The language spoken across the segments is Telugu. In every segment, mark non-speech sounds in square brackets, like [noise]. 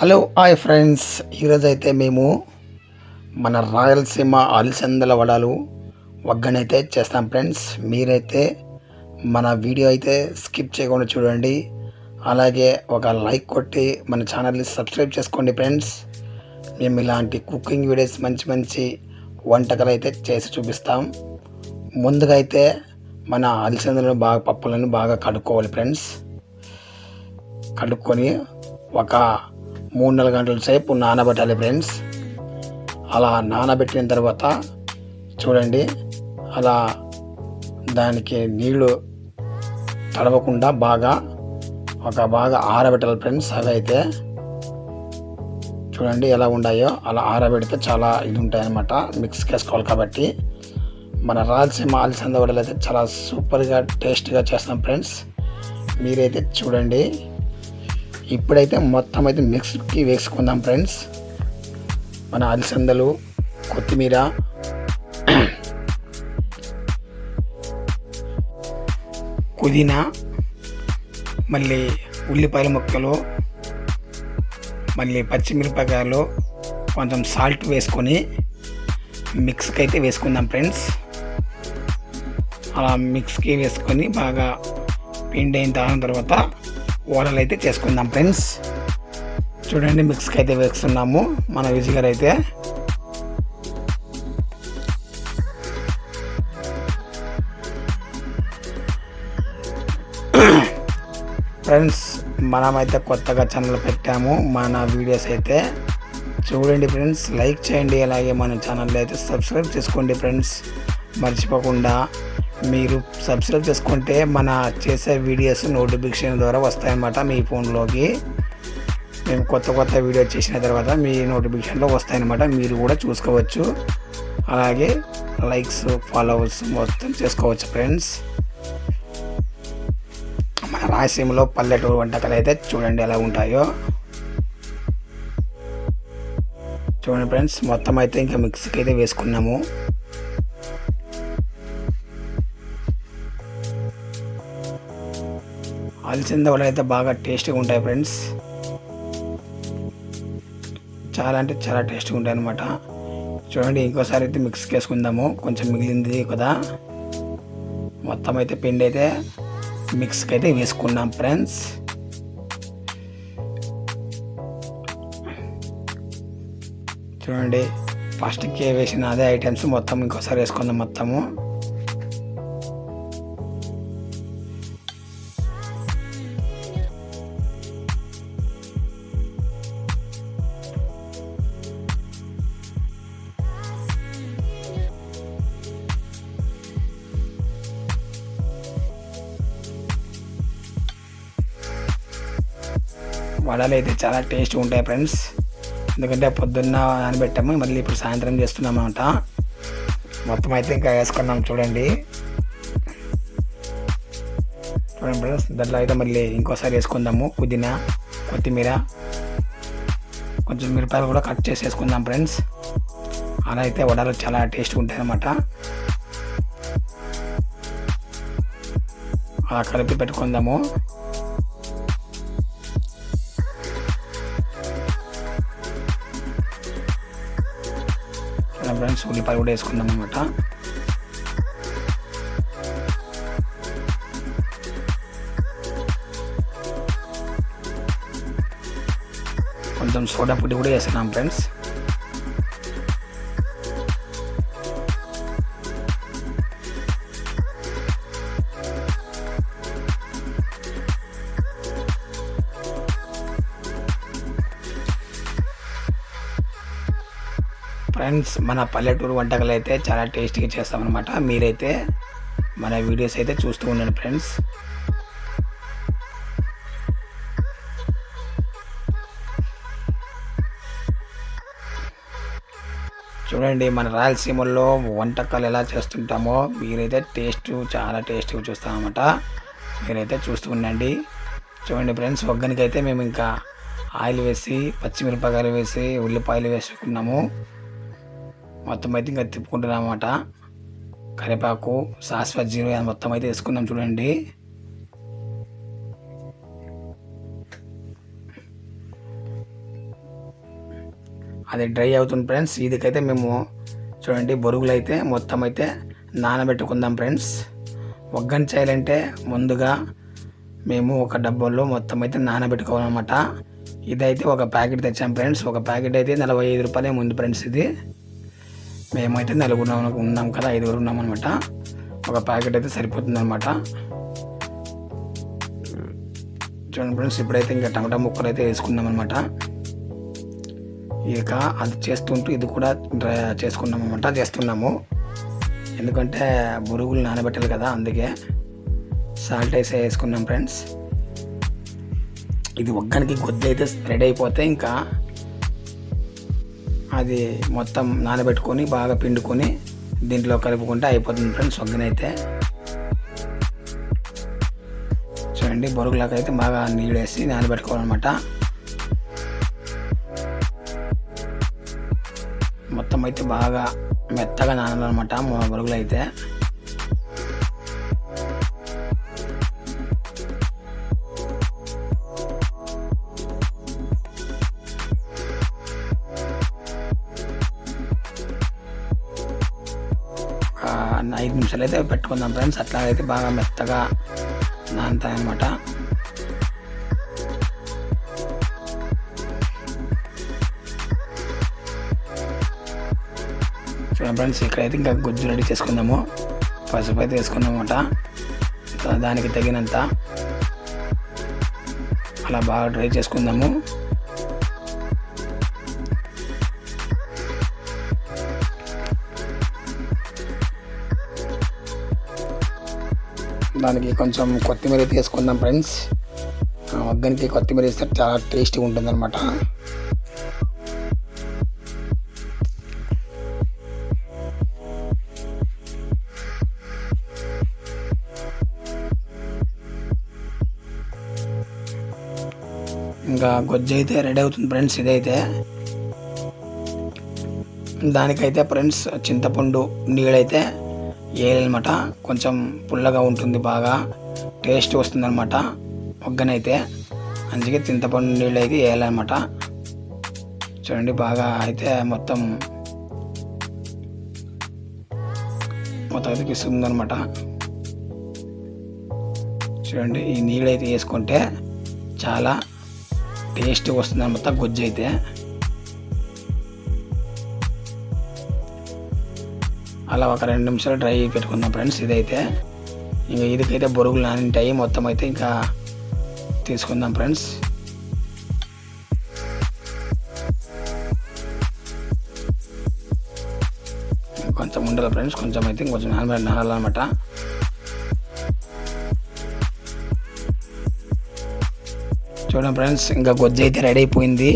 Hello hi friends. ఈరోజు అయితే మేము మన రాయలసీమ అలిసందల వడలు వగ్గనైతే చేస్తాం ఫ్రెండ్స్. మీరైతే మన వీడియో అయితే స్కిప్ చేయకుండా చూడండి. అలాగే ఒక లైక్ కొట్టి మన ఛానల్ని సబ్స్క్రైబ్ చేసుకోండి ఫ్రెండ్స్. మేము ఇలాంటి కుకింగ్ వీడియోస్ మంచి మంచి వంటకాలు అయితే చేసి చూపిస్తాం. ముందుగా అయితే మన అలసందలను బాగా పప్పులను బాగా కడుక్కోవాలి ఫ్రెండ్స్. కడుక్కొని ఒక మూడు నాలుగు గంటల సేపు నానబెట్టాలి ఫ్రెండ్స్. అలా నానబెట్టిన తర్వాత చూడండి అలా దానికి నీళ్ళు తడవకుండా బాగా ఒక బాగా ఆరబెట్టాలి ఫ్రెండ్స్ అవైతే అయితే చూడండి ఎలా ఉన్నాయో అలా ఆరబెడితే చాలా ఇది ఉంటాయి అన్నమాట మిక్స్ చేసుకోవాలి కాబట్టి. మన రాయలసీమ అలసంద వడలు అయితే చాలా సూపర్గా టేస్ట్గా చేస్తాం ఫ్రెండ్స్. మీరైతే చూడండి. ఇప్పుడైతే మొత్తం అయితే మిక్స్కి వేసుకుందాం ఫ్రెండ్స్. మన అలసందలు కొత్తిమీర. పుదీనా. మళ్ళీ ఉల్లిపాయల ముక్కలు. మళ్ళీ పచ్చిమిరపకాయలు. కొంచెం సాల్ట్ వేసుకొని మిక్స్కి అయితే వేసుకుందాం ఫ్రెండ్స్. అలా మిక్స్కి వేసుకొని బాగా పిండి అయిన తర్వాత ఓడలు అయితే చేసుకుందాం ఫ్రెండ్స్. చూడండి మిక్స్కి అయితే వేస్తున్నాము మన విజిగర్ గారు అయితే ఫ్రెండ్స్ మనమైతే కొత్తగా ఛానల్ పెట్టాము మన వీడియోస్ అయితే. చూడండి ఫ్రెండ్స్ లైక్ చేయండి అలాగే మన ఛానల్ అయితే సబ్స్క్రైబ్ చేసుకోండి ఫ్రెండ్స్. మర్చిపోకుండా మీరు సబ్స్క్రైబ్ చేసుకుంటే మన చేసే వీడియోస్ నోటిఫికేషన్ ద్వారా వస్తాయన్నమాట మీ ఫోన్లోకి. మేము కొత్త కొత్త వీడియో చేసిన తర్వాత మీ నోటిఫికేషన్లో వస్తాయన్నమాట. మీరు కూడా చూసుకోవచ్చు. అలాగే లైక్స్ ఫాలోవర్స్ మొత్తం చేసుకోవచ్చు ఫ్రెండ్స్ మన రాయలసీమలో పల్లెటూరు వంటకాలు అయితే చూడండి ఎలా ఉంటాయో. చూడండి ఫ్రెండ్స్ మొత్తం అయితే ఇంకా మిక్సీకి అయితే వేసుకున్నాము. అలసింద వడలు అయితే బాగా టేస్ట్గా ఉంటాయి ఫ్రెండ్స్. చాలా అంటే చాలా టేస్ట్గా ఉంటాయి అనమాట చూడండి ఇంకోసారి అయితే మిక్స్ చేసుకుందాము. కొంచెం మిగిలింది కదా. మొత్తం అయితే పిండి అయితే మిక్స్కి అయితే వేసుకున్నాం ఫ్రెండ్స్. చూడండి ఫస్ట్కి వేసిన అదే ఐటమ్స్ మొత్తం ఇంకోసారి వేసుకుందాం మొత్తము. వడలు అయితే చాలా టేస్ట్ ఉంటాయి ఫ్రెండ్స్. ఎందుకంటే పొద్దున్న నానబెట్టాము మళ్ళీ ఇప్పుడు సాయంత్రం చేస్తున్నాం అనమాట మొత్తం అయితే ఇంకా వేసుకున్నాం చూడండి. చూడండి ఫ్రెండ్స్ దాంట్లో అయితే మళ్ళీ ఇంకోసారి వేసుకుందాము. పుదీనా కొత్తిమీర కొంచెం మిరపాయలు కూడా కట్ చేసి వేసుకుందాం ఫ్రెండ్స్. అలా అయితే వడలు చాలా టేస్ట్గా ఉంటాయి అన్నమాట. అలా కలిపి పెట్టుకుందాము. ఫ్రెండ్స్ ఉల్లిపాయ కూడా వేసుకుందాం అనమాట కొంచెం సోడా పొడి కూడా వేస్తున్నాం ఫ్రెండ్స్. ఫ్రెండ్స్ మన పల్లెటూరు వంటకాలు అయితే చాలా టేస్టీగా చేస్తామన్నమాట. మీరైతే మన వీడియోస్ అయితే చూస్తూ ఉండండి ఫ్రెండ్స్. చూడండి మన రాయలసీమలో వంటకాలు ఎలా చేస్తుంటామో మీరైతే టేస్ట్ చాలా టేస్ట్గా చూస్తామన్నమాట. మీరైతే చూస్తూ ఉండండి. చూడండి ఫ్రెండ్స్ ఒగ్గనికైతే అయితే మేము ఇంకా ఆయిల్ వేసి పచ్చిమిరపకాయలు వేసి ఉల్లిపాయలు వేసుకున్నాము. మొత్తం అయితే ఇంకా తిప్పుకుంటున్నాం అనమాట కరివేపాకు శాశ్వత జీరో మొత్తం అయితే వేసుకున్నాం చూడండి. అది డ్రై అవుతుంది ఫ్రెండ్స్. ఇదికైతే మేము చూడండి బొరుగులు అయితే మొత్తం అయితే నానబెట్టుకుందాం ఫ్రెండ్స్. ఒగ్గని చేయాలంటే ముందుగా మేము ఒక డబ్బాలో మొత్తం అయితే నానబెట్టుకోవాలన్నమాట. ఇదైతే ఒక ప్యాకెట్ తెచ్చాం ఫ్రెండ్స్. ఒక ప్యాకెట్ అయితే నలభై ఐదు రూపాయలే ఉంది ఫ్రెండ్స్ ఇది. మేమైతే నలుగురు ఉన్నాం కదా ఐదుగురు ఉన్నాం అనమాట ఒక ప్యాకెట్ అయితే సరిపోతుంది అనమాట చూడండి ఫ్రెండ్స్ ఇప్పుడైతే ఇంకా టమాటా ముక్కలు అయితే వేసుకున్నాం అనమాట ఇక అది చేస్తుంటూ ఇది కూడా డ్రై చేసుకున్నాం అనమాట చేస్తున్నాము. ఎందుకంటే బురుగులు నానబెట్టాలి కదా అందుకే సాల్ట్ వేసి వేసుకున్నాం ఫ్రెండ్స్. ఇది ఒక్కడికి గొద్దు అయితే రెడీ అయిపోతే ఇంకా అది మొత్తం నానబెట్టుకొని బాగా పిండుకొని దీంట్లో కలుపుకుంటే అయిపోతుంది ఫ్రెండ్స్ ఒగ్గనైతే చూడండి బొరుగులకు అయితే బాగా నీళ్ళు వేసి నానబెట్టుకోవాలన్నమాట. మొత్తం అయితే బాగా మెత్తగా నానాలన్నమాట మా బొరుగులు అయితే దోశలు అయితే పెట్టుకుందాం ఫ్రెండ్స్. అట్లా అయితే బాగా మెత్తగా నానుతాయి చూడండి ఫ్రెండ్స్ ఇక్కడైతే ఇంకా గుజ్జు రెడీ చేసుకుందాము. పసుపు అయితే వేసుకుందామన్నమాట దానికి తగినంత అలా బాగా డ్రై చేసుకుందాము. దానికి కొంచెం కొత్తిమీర తీసుకుందాం వేసుకుందాం ఫ్రెండ్స్ ఒగ్గనికి కొత్తిమీర వేస్తే చాలా టేస్టీగా ఉంటుందన్నమాట. ఇంకా గొజ్జు అయితే రెడీ అవుతుంది ఫ్రెండ్స్ ఇదైతే. దానికైతే ఫ్రెండ్స్ చింతపండు నీళ్ళైతే వేయాలన్నమాట కొంచెం పుల్లగా ఉంటుంది బాగా. టేస్ట్ వస్తుంది అనమాట ఒగ్గనైతే అందుకే చింతపండు నీళ్ళు అయితే వేయాలన్నమాట చూడండి బాగా అయితే మొత్తం మొత్తం అయితే పిస్తుంది అనమాట చూడండి ఈ నీళ్ళు అయితే వేసుకుంటే చాలా టేస్ట్ వస్తుంది అనమాట గుజ్జు అయితే అలా ఒక రెండు నిమిషాలు డ్రై పెట్టుకుందాం ఫ్రెండ్స్ ఇదైతే. ఇంకా ఇదికైతే బొరుగులు నానింటాయి మొత్తం అయితే ఇంకా తీసుకుందాం ఫ్రెండ్స్. కొంచెం ఉండాలి ఫ్రెండ్స్ కొంచెం అయితే ఇంకొంచెం నానబెట్టి నానాలన్నమాట. చూడండి ఫ్రెండ్స్ ఇంకా గొజ్జు అయితే రెడీ అయిపోయింది.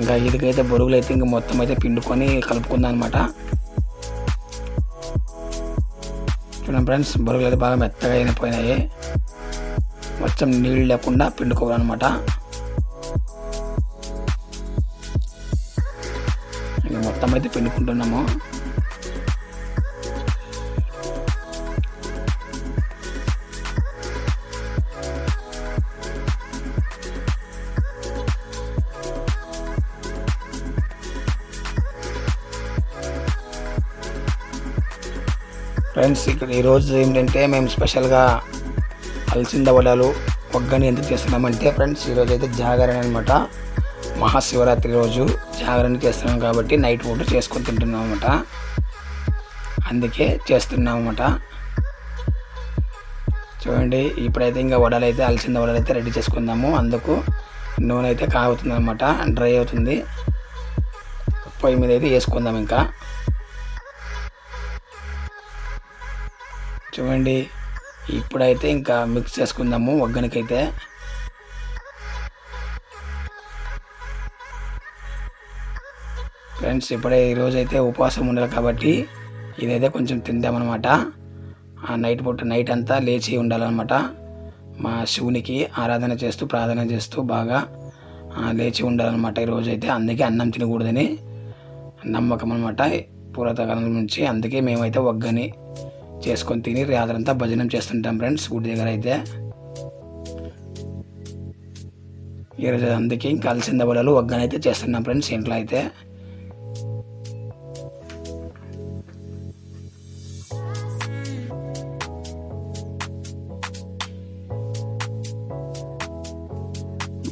ఇంకా ఇదికైతే బొరుగులు అయితే ఇంకా మొత్తం అయితే పిండుకొని కలుపుకుందాం అనమాట చూడండి ఫ్రెండ్స్. బరువులు అయితే బాగా మెత్తగా అయిపోయినాయి. మొత్తం నీళ్ళు లేకుండా పిండుకోవాలన్నమాట. ఇంకా మొత్తం అయితే పిండుకుంటున్నాము. ఫ్రెండ్స్ ఇక్కడ ఈరోజు ఏంటంటే మేము స్పెషల్గా అలసింద వడలు ఒగ్గని ఎందుకు చేస్తున్నామంటే ఫ్రెండ్స్ ఈరోజు అయితే జాగరణ అనమాట మహాశివరాత్రి రోజు జాగరణ చేస్తున్నాం కాబట్టి నైట్ పూట చేసుకొని తింటున్నాం అనమాట అందుకే చేస్తున్నాం అనమాట చూడండి ఇప్పుడైతే ఇంకా వడలు అయితే అలసింద వడలు అయితే రెడీ చేసుకుందాము. అందుకు నూనె అయితే కాగుతుంది అనమాట డ్రై అవుతుంది. పొయ్యి మీద అయితే వేసుకుందాం ఇంకా. చూడండి. ఇప్పుడైతే ఇంకా మిక్స్ చేసుకుందాము ఒగ్గనికైతే ఫ్రెండ్స్ ఇప్పుడే ఈరోజైతే ఉపవాసం ఉండాలి కాబట్టి ఇదైతే కొంచెం తిందామన్నమాట. ఆ నైట్ పూట నైట్ అంతా లేచి ఉండాలన్నమాట. మా శివునికి ఆరాధన చేస్తూ ప్రార్థన చేస్తూ బాగా లేచి ఉండాలన్నమాట ఈరోజైతే అందుకే అన్నం తినకూడదని నమ్మకం అనమాట పూర్వతకాలం నుంచి అందుకే మేమైతే ఒగ్గని చేసుకొని తిని రాత్రంతా భజనం చేస్తుంటాం ఫ్రెండ్స్ గుడి దగ్గర అయితే. ఈరోజు అందుకే కలిసింద బలలు అయితే చేస్తున్నాం ఫ్రెండ్స్ ఇంట్లో అయితే.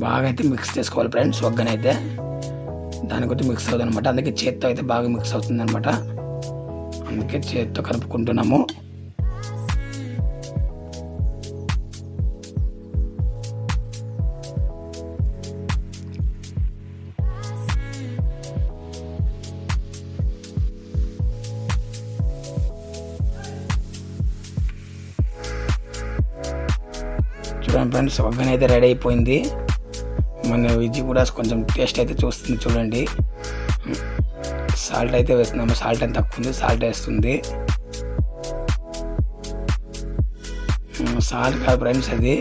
బాగా అయితే మిక్స్ చేసుకోవాలి ఫ్రెండ్స్ వగ్గనైతే దాని గురించి మిక్స్ అవుతుంది అనమాట అందుకే చేత్తో అయితే బాగా మిక్స్ అవుతుంది అనమాట అందుకే చేత్తో కలుపుకుంటున్నాము. చూడండి ఫ్రెండ్స్ ఒగ్గన అయితే రెడీ అయిపోయింది. మన విజి కూడా కొంచెం టేస్ట్ అయితే చూస్తుంది చూడండి. సాల్ట్ అయితే వేస్తున్నాము. సాల్ట్ అని తక్కువ ఉంది. సాల్ట్ వేస్తుంది. సాల్ట్ కాదు ఫ్రెండ్స్ అది.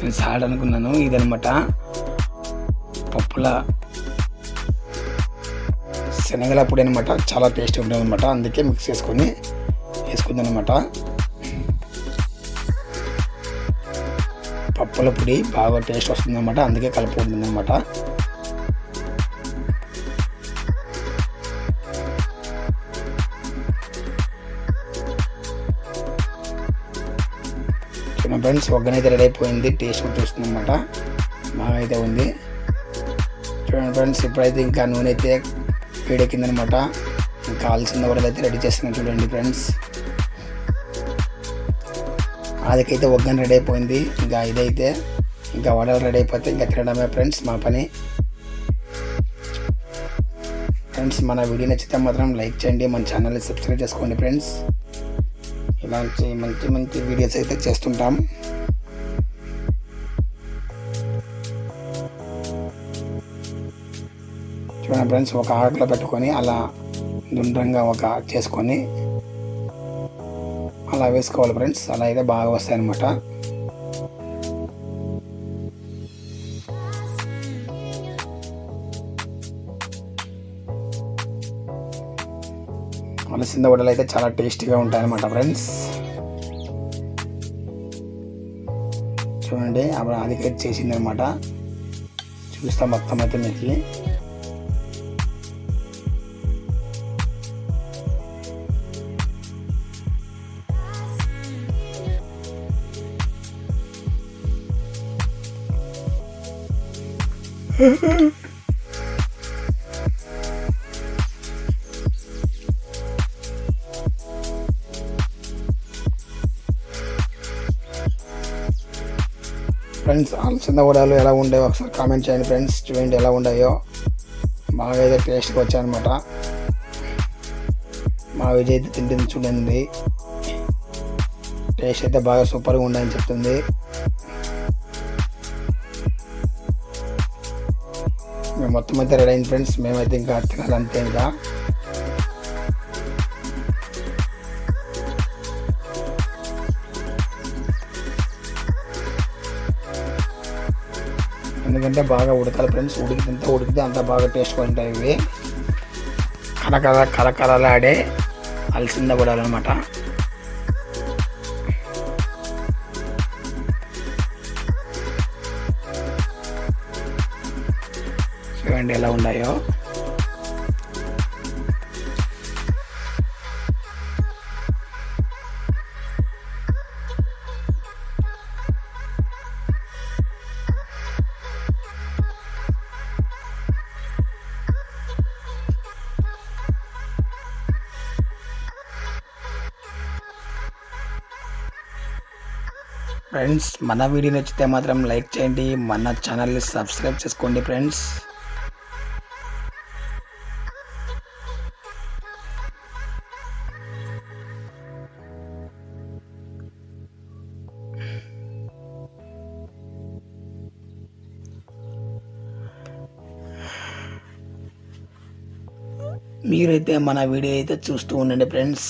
నేను సాల్ట్ అనుకున్నాను. ఇదనమాట పప్పుల శనగల పొడి అనమాట చాలా టేస్ట్ ఉంటుంది అనమాట అందుకే మిక్స్ చేసుకొని వేసుకుందనమాట పప్పుల పొడి బాగా టేస్ట్ వస్తుందన్నమాట అందుకే కలుపుకుంటుంది అనమాట ఫ్రెండ్స్ ఒగ్గనైతే రెడీ అయిపోయింది టేస్ట్ కూడా చూస్తుంది అనమాట బాగా అయితే ఉంది. చూడండి ఫ్రెండ్స్ ఇప్పుడైతే ఇంకా నూనె అయితే వేడెక్కిందనమాట ఇంకా కావాల్సిన వడలు అయితే రెడీ చేస్తున్నాను చూడండి ఫ్రెండ్స్. అదికైతే ఒగ్గన రెడీ అయిపోయింది. ఇంకా ఇదైతే ఇంకా వడలు రెడీ అయిపోతే ఇంకా తినడమే ఫ్రెండ్స్ మా పని. ఫ్రెండ్స్ మన వీడియో నచ్చితే మాత్రం లైక్ చేయండి మన ఛానల్ని సబ్స్క్రైబ్ చేసుకోండి ఫ్రెండ్స్. ఇలాంటి మంచి మంచి వీడియోస్ అయితే చేస్తుంటాం. చూడండి ఫ్రెండ్స్ ఒక ఆటలో పెట్టుకొని అలా దుండ్రంగా ఒక చేసుకొని అలా వేసుకోవాలి ఫ్రెండ్స్ అలా అయితే బాగా వస్తాయి అన్నమాట అలసింద వడలు అయితే చాలా టేస్టీగా ఉంటాయన్నమాట ఫ్రెండ్స్. చూడండి అప్పుడు అది చేసింది అనమాట చూస్తాం మొత్తం అయితే మీకు. [laughs] ఫ్రెండ్స్ అలసంద వడలు ఎలా ఉండేవో ఒకసారి కామెంట్ చేయండి ఫ్రెండ్స్. చూడండి ఎలా ఉన్నాయో. బాగా అయితే టేస్ట్గా వచ్చాయన్నమాట. మా విజయ్ అయితే తింటుంది చూడండి. టేస్ట్ అయితే బాగా సూపర్గా ఉండని చెప్తుంది. మేము మొత్తం అయితే రెడీ అయింది ఫ్రెండ్స్. మేమైతే ఇంకా తినాలంతే ఇంకా. ఎందుకంటే బాగా ఉడకాలి ఫ్రెండ్స్. ఉడికితే ఎంత ఉడికితే అంత బాగా టేస్ట్గా ఉంటాయి ఇవి. కరకర కరకరలాడే అలసింద పడాలన్నమాట. చూడండి ఎలా ఉన్నాయో. ఫ్రెండ్స్ మన వీడియో నచ్చితే మాత్రం లైక్ చేయండి మన ఛానల్ని సబ్స్క్రైబ్ చేసుకోండి ఫ్రెండ్స్. మీరైతే మన వీడియో అయితే చూస్తూ ఉండండి ఫ్రెండ్స్.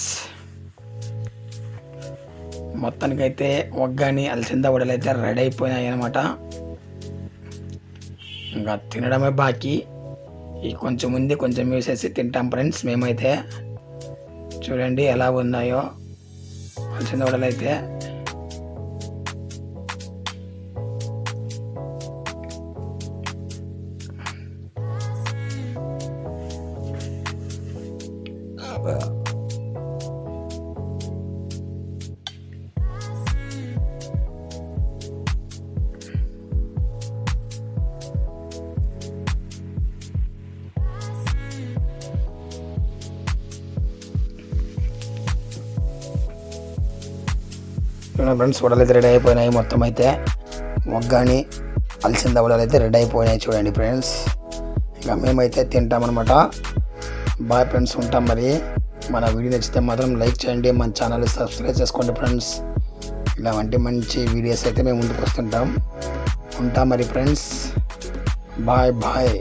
మొత్తానికైతే ఒగ్గాని అలసింద వడలు అయితే రెడీ అయిపోయినాయి అనమాట ఇంకా తినడమే బాకీ. ఈ కొంచెం ఉంది కొంచెం వేసేసి తింటాం ఫ్రెండ్స్ మేమైతే. చూడండి ఎలా ఉన్నాయో. అలసింద వడలు అయితే చూడండి ఫ్రెండ్స్ వడలు అయితే రెడీ అయిపోయినాయి మొత్తం అయితే. మొగ్గాని అలసింద వడలు అయితే రెడీ అయిపోయినాయి చూడండి ఫ్రెండ్స్. ఇంకా మేమైతే తింటామన్నమాట. బాయ్ ఫ్రెండ్స్ ఉంటాం మరి. మన వీడియో నచ్చితే మాత్రం లైక్ చేయండి మన ఛానల్ సబ్స్క్రైబ్ చేసుకోండి ఫ్రెండ్స్. ఇలాంటి మంచి వీడియోస్ అయితే మేము ముందుకు వస్తుంటాం. ఉంటాం మరి ఫ్రెండ్స్. Bye bye.